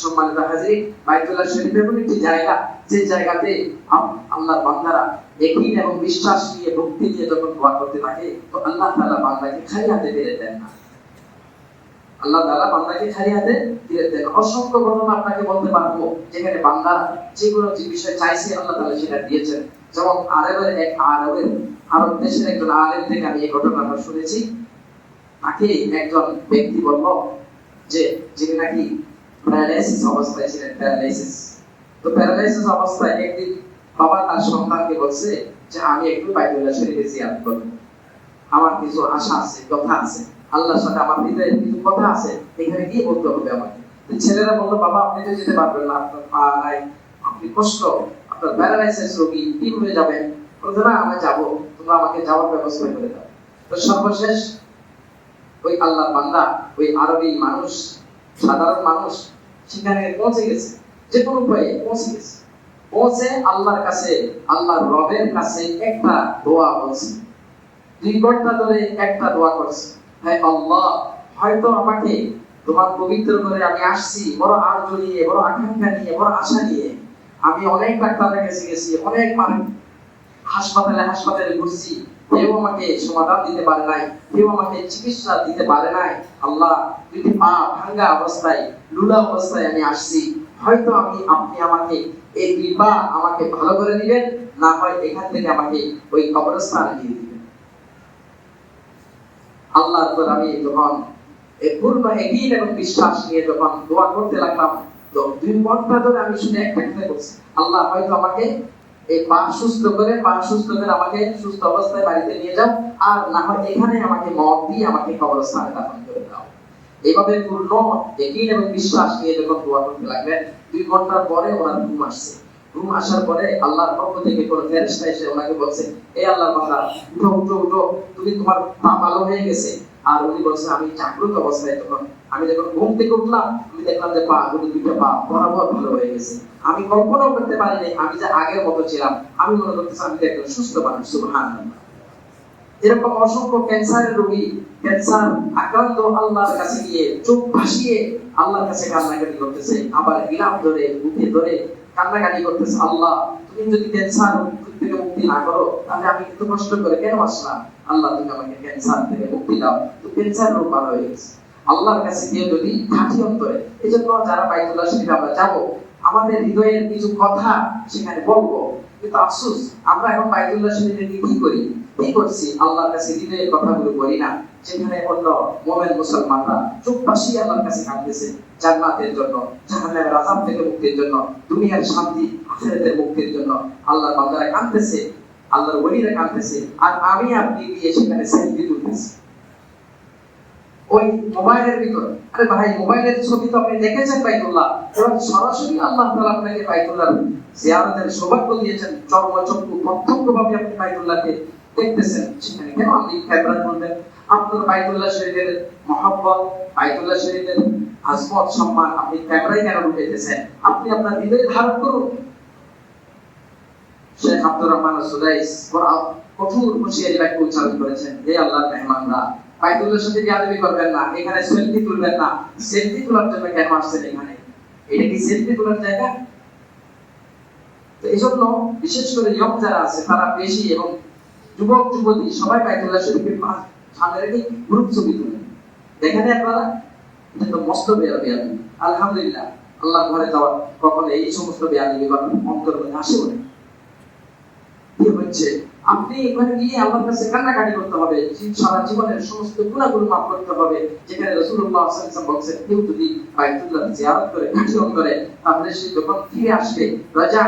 সম্মানিত হাজির বাইতুল্লাহ শরীফ এমন একটি জায়গা, যে জায়গাতে আল্লাহর বান্দারা একই এবং বিশ্বাস নিয়ে ভক্তি নিয়ে যখন দোয়া করতে থাকে, তো আল্লাহ তাআলা বান্দাকে খালি হাতে ফিরে দেন না। আল্লাহ তাআলা বান্দাকে খালি হাতে ফিরে দেন। অসংখ্য ঘটনা আপনাকে বলতে পারব, যেখানে বান্দা যে কোনো যে বিষয় চাইছে, আল্লাহ তাআলা সেটা দিয়েছেন। যেমন আরবের এক আরবের, আরব দেশের একজন আলেম থেকে আমি এই ঘটনাটা শুনেছি। তাকে একজন ব্যক্তি বলল যে, যিনি নাকি প্যারালাইসিস অবস্থায় ছিলেন প্যারালাইসিস তো প্যারালাইসিস অবস্থায় একদিন বাবা তার সন্তানকে বলছে যে, আমি একটু বাইতুল্লাহ শরীফে জিয়ারত করব। আমার কিছু আশা আছে, কথা আছে। আল্লাহর সাথে আমার হৃদয়ে কিছু কথা আছে, এখানে গিয়ে বলতে হবে আমাকে। ছেলেরা বলল, বাবা, আপনি তো যেতে পারবেন না, আপনার পা নাই, আপনি কষ্ট, আপনার প্যারালাইসিস রোগী কীভাবে যাবেন। বলতে না আমি যাব, তোমরা আমাকে যাওয়ার ব্যবস্থা করে দাও। তো সর্বশেষ ওই আল্লাহর বান্দা, ওই আরবি মানুষ, সাধারণ মানুষ সেখানে পৌঁছে গেছে। যে কোনো উপায়ে পৌঁছে গেছে। পৌঁছে আল্লাহর কাছে রবের কাছে একটা দোয়া বলছে দুই ঘণ্টা ধরে একটা দোয়া করছে। হ্যাঁ আল্লাহ, হয়তো আমাকে তোমার পবিত্র করে আমি আসছি, বড় আর্য নিয়ে, বড় আকাঙ্ক্ষা নিয়ে, বড় আশা নিয়ে। আমি অনেক ডাক্তারের কাছে গেছি, অনেক মানুষ হাসপাতালে হাসপাতালে ঘুরছি। কেউ আমাকে সমাধান দিতে পারে নাই, কেউ আমাকে চিকিৎসা দিতে পারে নাই। আল্লাহ, যদি পা ভাঙ্গা অবস্থায়, লুলা অবস্থায় আমি আসছি, হয়তো আমি, আপনি আমাকে এই দুই পা আমাকে ভালো করে দিবেন, না হয় এখান থেকে আমাকে ওই কবরস্থানে দিয়ে দিবেন। আল্লাহর উপর আমি যখন পূর্ণ এগিয়ে এবং বিশ্বাস নিয়ে যখন দোয়া করতে লাগলাম তো দুই ঘণ্টা ধরে আমি শুনে একটা আল্লাহ, হয়তো আমাকে এই পা সুস্থ করে পা সুস্থ করে আমাকে সুস্থ অবস্থায় বাড়িতে নিয়ে যাও। আর না হয় এখানে আমাকে মত দিয়ে আমাকে কবরস্থানে দাফন করে দাও। এইভাবে পূর্ণ একিন এবং বিশ্বাস নিয়ে যখন দোয়া করতে লাগলেন, দুই ঘণ্টার পরে ওনার ঘুম আসছে। ঘুম আসার পরে আল্লাহর পক্ষ থেকে কোন এসে ওনাকে বলছে এই আল্লাহর বান্দা, উঠো উঠো উঠো। তুমি তোমার পা ভালো হয়ে গেছে। আর উনি বলছেন আমি জাগ্রত অবস্থায় তখন আমি যখন ঘুম থেকে উঠলাম, আমি দেখলাম যে পা, দুটো দুইটা পা বরাবর ভালো হয়ে গেছে। আমি কল্পনাও করতে পারিনি, আমি যে আগের মতো ছিলাম। আমি মনে করতেছি আমি একজন সুস্থ মানুষ, সুবহানাল্লাহ। এরকম অসংখ্য ক্যান্সারের রোগী, ক্যান্সার আক্রান্ত আল্লাহর কাছে গিয়ে চোখ ভাসিয়ে আল্লাহর কাছে কান্নাকাটি করতেছে, আবার গিলাম ধরে, বুকে ধরে কান্নাকাটি করতেছে, আল্লাহ, তুমি যদি ক্যান্সার থেকে মুক্তি না করো, তাহলে আমি এত কষ্ট করে কেন আসলাম? আল্লাহ, তুমি আমাকে ক্যান্সার থেকে মুক্তি দাও। তো ক্যান্সার রোগ ভালো হয়ে গেছে। আল্লাহর কাছে গিয়ে যদি খাঁটি অন্তরে এই জন্য যারা বাইতুল্লাহ শরীফে আমরা যাব, আমাদের হৃদয়ের কিছু কথা সেখানে বলব। কিন্তু আফসোস, আমরা এখন বাইতুল্লাহ শরীফে গিয়ে কি করি? কি করছি? আল্লাহর কাছে হৃদয়ের কথাগুলো বলি না। সেখানে অন্য মোমেন মুসলমানরা চোখ ভাসিয়ে আল্লাহর কাছে কাঁদতেছে। জান্নাতের জন্য, জাহান্নামের আযাব থেকে মুক্তির জন্য, দুনিয়ার শান্তি, আখিরাতের মুক্তির জন্য আল্লাহর বান্দারা কাঁদতেছে। আল্লাহর ওলিরা কাঁদতেছে। আর আমি আপনি গিয়ে সেখানে সেলফি তুলতেছি। ওই মোবাইলের ভিতর। আরে ভাই, মোবাইলের ছবি তো আপনি দেখেছেন বাইতুল্লাহ? এবং সরাসরি আল্লাহ তাআলা আপনাকে বাইতুল্লাহ জিয়ারতের সৌভাগ্য দিয়েছেন। চর্মচক্ষু প্রত্যক্ষভাবে আপনি বাইতুল্লাহকে দেখতেছেন। সেখানে কেন আপনি ক্যামেরা করবেন আপনার বাইতুল্লাহ শরীফের মহব্বত, বাইতুল্লাহ শরীফের আজমত, সম্মান আপনি ক্যামেরায় কেন ঢুকাইতেছেন আপনি আপনার হৃদয়ে ধারণ করুন। শেখ আব্দুর রহমান সুদাইস কঠোর হুঁশিয়ারি বাক্য উচ্চারণ করেছেন। হে আল্লাহর মেহমানরা সাথে করবেন না? এখানে সেলফি তুলবেন না। সেলফি তোলার জন্য কেন আসছেন এখানে? এটা কি সেলফি তোলার জায়গা? তো এই জন্য বিশেষ করে ইয়ং যারা আছে, তারা বেশি এবং যুবক, যুবতী সবাই সামনে রেখে গ্রুপ ছবি দেখেন আপনারা? এটা মস্ত বেয়া বেয়াদি আলহামদুলিল্লাহ আল্লাহ ঘরে যাওয়া কখনো এই সমস্ত বেয়াদি বা অন্তর মধ্যে আসে বলে কি হচ্ছে? আপনি এখানে গিয়ে আল্লাহর কাছে কান্নাকাটি করতে হবে। সারা জীবনের সমস্ত গুণাগুলো মাফ করতে হবে। যেখানে সাল্লাল্লাহু বলছেন কেউ যদি বাইতুল্লাহ জিয়ারত করে করে, তাহলে সে যখন ফিরে আসবে রাজা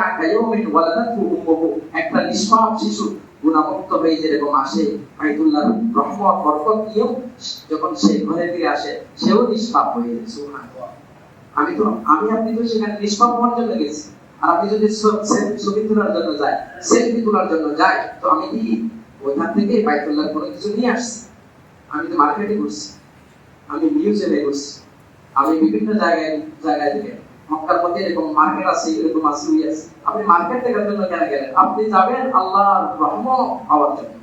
ওয়ালাদাতু উম্মুহু। একটা নিষ্পাপ শিশু গুণামুক্ত হয়ে যেরকম আসে, বাইতুল্লাহর রহমত, বরকত নিয়েও যখন সে ঘরে ফিরে আসে, সেও নিষ্পাপ হয়ে যায়। সুবহানাল্লাহ। আমি তো, আমি আপনি তো সেখানে নিষ্পাপ হওয়ার জন্য গেছি। আর আমি যদি ছবি তোলার জন্য যাই সেলফি তোলার জন্য যাই তো আমি কি ওইখান থেকে বাইতুল্লাহ কোনো কিছু নিয়ে আসছি? আমি তো মার্কেটে ঘুরছি, আমি মিউজিয়ামে ঘুরছি, আমি বিভিন্ন জায়গায় জায়গায় থেকে মক্কার মধ্যে এরকম মার্কেট আছে, এরকম আছে উই আছে। আপনি মার্কেট দেখার জন্য কেন গেলেন? আপনি যাবেন আল্লাহর রহমত পাওয়ার জন্য,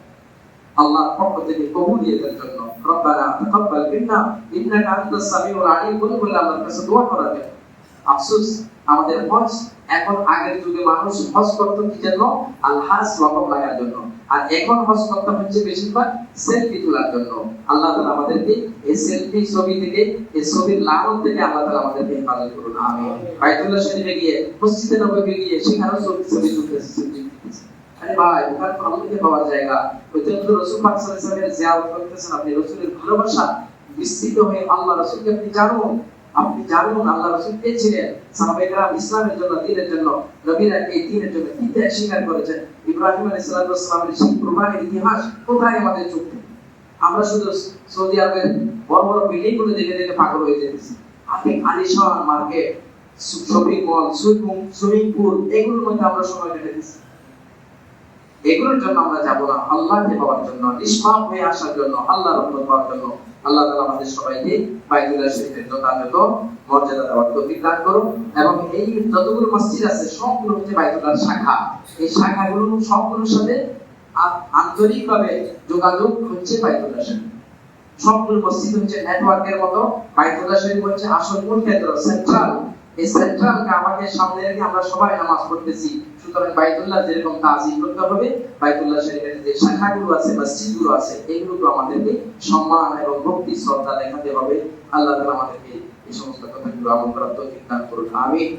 আল্লাহর পক্ষ থেকে কবুলিয়তের জন্য। রব্বানা তাকাব্বাল মিন্না, ইন্নাকা আনতাস সামিউল আলিম বলে বলে আল্লাহর কাছে দোয়া জন্য আফসোস, আমাদের হজ এখন আগের যুগে মানুষ হজ করতো কি জন্য? আল্লাহর লকব লাগার জন্য। আর এখন হজ করতে হচ্ছে বেশিরভাগ সেলফি তোলার জন্য। আল্লাহ তাআলা আমাদেরকে এই সেলফি ছবি থেকে, এই ছবির লালন থেকে আল্লাহ তাআলা আমাদেরকে হেফাজত করুন। আমিন। বাইতুল্লাহ শরীফে গিয়ে, মসজিদে নববী গিয়ে সেখানেও ছবি ছবি তুলতেছে ছবি আরে ভাই, ওখানে তো আল্লাহকে পাওয়ার জায়গা। ওইখানে তো রসুল পাক সাল্লাল্লাহু আলাইহি ওয়াসাল্লামের জিয়ারত করতেছেন। আপনি রসুলের ভালোবাসা বিস্তৃত হয়ে আল্লাহ রসুলকে আপনি জানুন। আপনি জানুন আল্লাহ রসুল কে ছিলেন সাহাবাইকরা ইসলামের জন্য, দিনের জন্য নবীরা এই দিনের জন্য কি ত্যাগ স্বীকার করেছেন। ইব্রাহিম আলাইহিস সালামের সেই কুরবানির ইতিহাস কোথায় আমাদের চোখে? আমরা শুধু সৌদি আরবের বড় বড় বিল্ডিংগুলো দেখে দেখে পাগল হয়ে যেতেছি। আপনি আলিশান market shopping mall swimming swimming pool এগুলোর মধ্যে আমরা সময় কেটেছি এগুলোর জন্য আমরা যাব না আল্লাহকে পাওয়ার জন্য, নিষ্পাপ হয়ে আসার জন্য আল্লাহ রহমত পাওয়ার জন্য। আল্লাহ তাআলা আমাদের সবাইকে বাইতুল্লাহ শরীফের যথাযথ মর্যাদা দেওয়ার তৌফিক দান করুন এবং এই যতগুলো মসজিদ আছে সবগুলো হচ্ছে বাইতুল্লাহর শাখা। এই শাখাগুলো সবগুলোর সাথে আন্তরিকভাবে যোগাযোগ হচ্ছে বাইতুল্লাহ শরীফ সবগুলো মসজিদ হচ্ছে নেটওয়ার্কের মতো। বাইতুল্লাহ শরীফ হচ্ছে আসল মূল কেন্দ্র সেন্ট্রাল এই আমাদের সামনে রেখে আমরা সবাই নামাজ পড়তেছি। সুতরাং বাইতুল্লাহ যেরকম তাজিম করতে হবে, বাইতুল্লাহ শরীফের যে শাখাগুলো আছে বা মসজিদগুলো আছে, এগুলোকে আমাদেরকে সম্মান এবং ভক্তি, শ্রদ্ধা দেখাতে হবে। আল্লাহ তাআলা আমাদেরকে এই সমস্ত কথাগুলো করুন। আমিন।